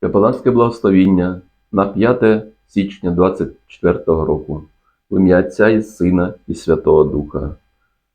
Капеланське благословіння на 5 січня 24 року. В ім'я Отця і Сина і Святого Духа.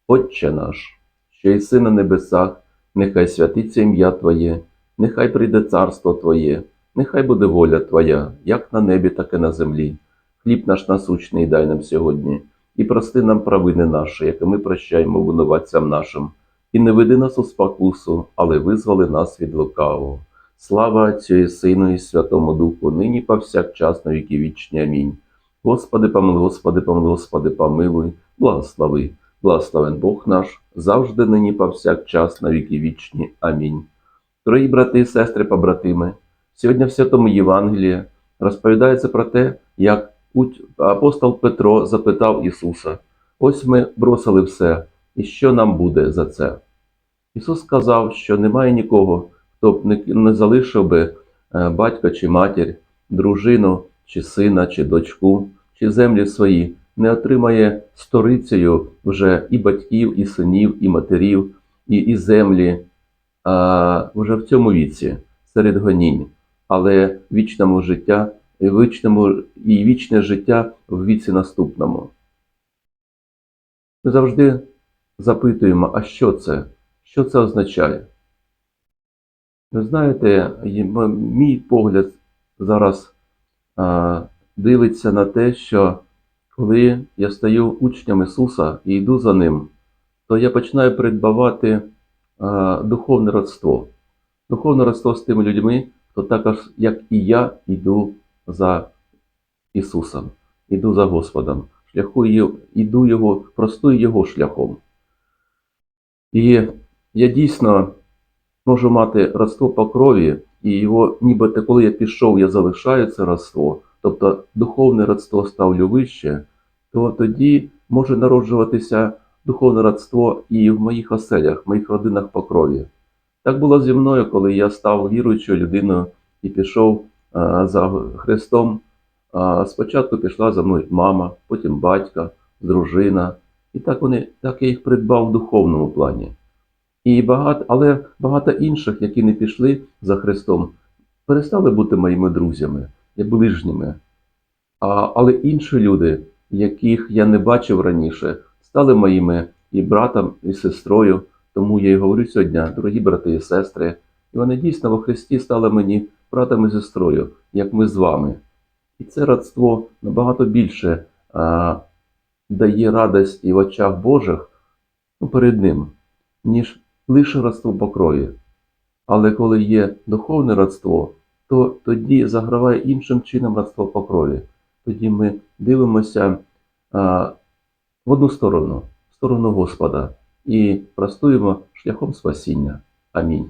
Отче наш, що єси на небесах, нехай святиться ім'я Твоє, нехай прийде царство Твоє, нехай буде воля Твоя, як на небі, так і на землі. Хліб наш насущний дай нам сьогодні, і прости нам провини наші, як і ми прощаємо винуватцям нашим. І не веди нас у спокусу, але визволи нас від лукавого. Слава Отцю і Сину і Святому Духу, нині повсякчас на віки вічні. Амінь. Господи, помилуй, Господи, помилуй, Господи, помилуй, благослови, благословен Бог наш, завжди нині повсякчас на віки вічні. Амінь. Дорогі брати і сестри, побратими, сьогодні в Святому Євангелії розповідається про те, як апостол Петро запитав Ісуса: Ось ми бросили все, і що нам буде за це? Ісус сказав, що немає нікого, б не, не залишив би е, батька чи матір, дружину, чи сина, чи дочку, чи землі свої, не отримає сторицею вже і батьків, і синів, і матерів, і, і землі а, вже в цьому віці, серед гонінь, але вічному життя, вічному, і вічне життя в віці наступному. Ми завжди запитуємо, а що це? Що це означає? Ви знаєте, мій погляд зараз дивиться на те, що коли я стаю учнем Ісуса і йду за Ним, то я починаю придбавати духовне родство. Духовне родство з тими людьми, хто також, як і я, йду за Ісусом, йду за Господом, шляху йду Його, простою Його шляхом. І я дійсно можу мати родство по крові, і його, нібито коли я пішов, я залишаю це родство, тобто духовне родство ставлю вище, то тоді може народжуватися духовне родство і в моїх оселях, в моїх родинах по крові. Так було зі мною, коли я став віруючою людиною і пішов а, за Христом. А, спочатку пішла за мною мама, потім батька, дружина. І так вони, так я їх придбав в духовному плані. І багато, але багато інших, які не пішли за Христом, перестали бути моїми друзями і ближніми. А, але інші люди, яких я не бачив раніше, стали моїми і братом, і сестрою. Тому я і говорю сьогодні, дорогі брати і сестри, і вони дійсно во Христі стали мені братом і сестрою, як ми з вами. І це родство набагато більше а, дає радості в очах Божих ну, перед Ним, ніж лише родство по крові. Але коли є духовне родство, то тоді заграває іншим чином родство по крові. Тоді ми дивимося а, в одну сторону, в сторону Господа, і простуємо шляхом спасіння. Амінь.